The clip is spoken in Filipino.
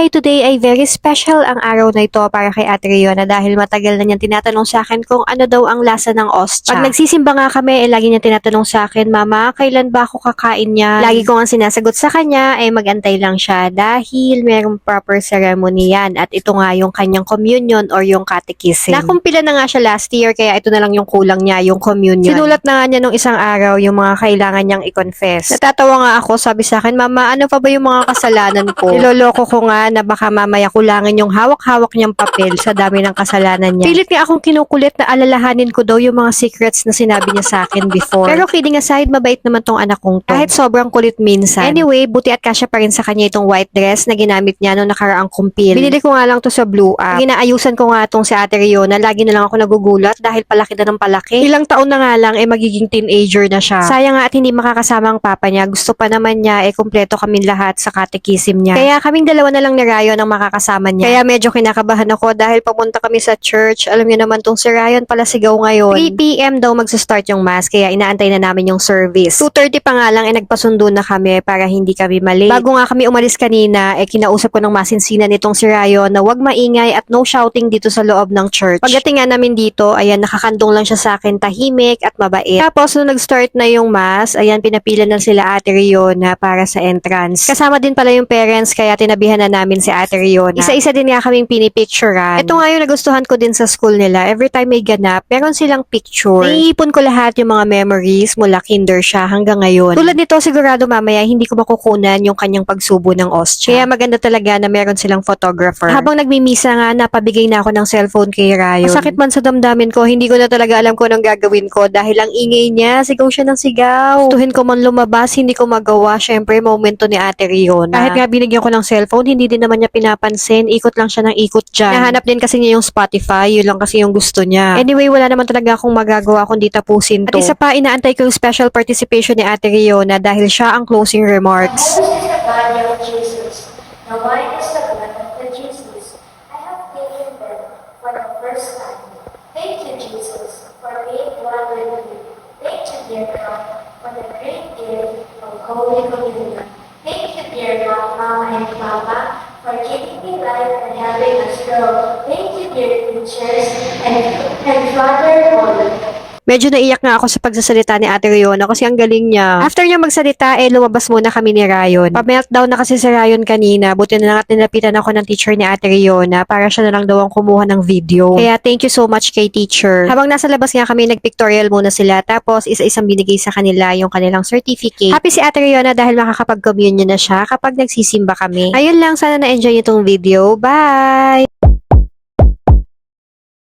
Hi! Today ay very special ang araw na ito para kay Ate Riona dahil matagal na niyang tinatanong sa akin kung ano daw ang lasa ng ostya. Pag nagsisimba nga kami, eh, lagi niya tinatanong sa akin, Mama, kailan ba ako kakain niya? Lagi ko ang sinasagot sa kanya, eh magantay lang siya dahil merong proper ceremony yan at ito nga yung kanyang communion or yung catechism. Nakumpila na nga siya last year kaya ito na lang yung kulang niya, yung communion. Sinulat na nga niya nung isang araw yung mga kailangan niyang i-confess. Natatawa nga ako, sabi sa akin, Mama, ano pa ba yung mga kasalanan ko? Niloloko ko nga na baka mamaya kulangan yung hawak-hawak niyang papel sa dami ng kasalanan niya. Pilit nga akong kinukulit na alalahanin ko daw yung mga secrets na sinabi niya sa akin before. Pero kidding aside, mabait naman tong anak kong to. Kahit sobrang kulit minsan. Anyway, buti at kasya pa rin sa kanya itong white dress na ginamit niya nung nakaraang kumpil. Binili ko nga lang to sa Blue App. Ginaayusan ko nga tong si Ate Riona. Lagi na lang ako nagugulat dahil palaki na ng palaki. Ilang taon na nga lang, eh magiging teenager na siya. Sayang nga at hindi makakasama ang papa niya. Gusto pa naman niya, eh kumpleto kami lahat sa catechism niya. Kaya kaming dalawa na lang ni Ryan ang makakasama niya. Kaya medyo kinakabahan ako dahil papunta kami sa church. Alam niyo naman tong si Ryan pala sigaw ngayon. 3pm daw magsa-start yung mass kaya inaantay na namin yung service. 2.30 pa nga lang eh nagpasundo na kami para hindi kami mali. Bago nga kami umalis kanina eh kinausap ko ng masinsinan nitong si Ryan na wag maingay at no shouting dito sa loob ng church. Pagdating nga namin dito, ayan nakakandong lang siya sa akin tahimik at mabait. Tapos nung nag-start na yung mass, ayan pinapila na sila Ate Riona para sa entrance. Kasama din pala yung parents kaya tinabihan na namin si Ate Riona. Isa-isa din nga kaming pinipicturean. Ito nga yung nagustuhan ko din sa school nila. Every time may ganap, meron silang picture. Naiipon ko lahat yung mga memories mula kinder siya hanggang ngayon. Tulad nito, sigurado mamaya hindi ko makukunan yung kanyang pagsubo ng ostya. Kaya maganda talaga na meron silang photographer. Habang nagmimisa nga, napabigay na ako ng cellphone kay Rayon. Masakit man sa damdamin ko, hindi ko na talaga alam kung anong gagawin ko dahil ang ingay niya, sigaw siya ng sigaw. Gustuhin ko man lumabas, hindi ko magawa. Syempre, momento ni Ate Riona. Kahit nga binigyan ko ng cellphone, hindi din naman niya pinapansin. Ikot lang siya ng ikot dyan. Nahanap din kasi niya yung Spotify, yun lang kasi yung gusto niya. Anyway, wala naman talaga akong magagawa kundi tapusin to. At isa pa, inaantay ko yung special participation ni Ate Riona dahil siya ang closing remarks. Jesus. The wine is the blood of the Jesus. I have taken them for the first time. Thank you, Jesus, for being one with me. Thank you, dear God, for the great gift of Holy Communion. Thank you, dear God, Mama and Papa, for giving me life and having us grow. Thank you, dear teachers and, and Father Paul. Medyo naiyak nga ako sa pagsasalita ni Ate Riona kasi ang galing niya. After niya magsalita, eh lumabas muna kami ni Ryan. Pa-meltdown na kasi si Ryan kanina. Buti na lang at nilapitan ako ng teacher ni Ate Riona para siya na lang daw ang kumuha ng video. Kaya thank you so much kay teacher. Habang nasa labas nga kami, nag-pictorial muna sila. Tapos isa-isang binigay sa kanila yung kanilang certificate. Happy si Ate Riona dahil makakapag-communion na siya kapag nagsisimba kami. Ayun lang, sana na-enjoy itong video. Bye!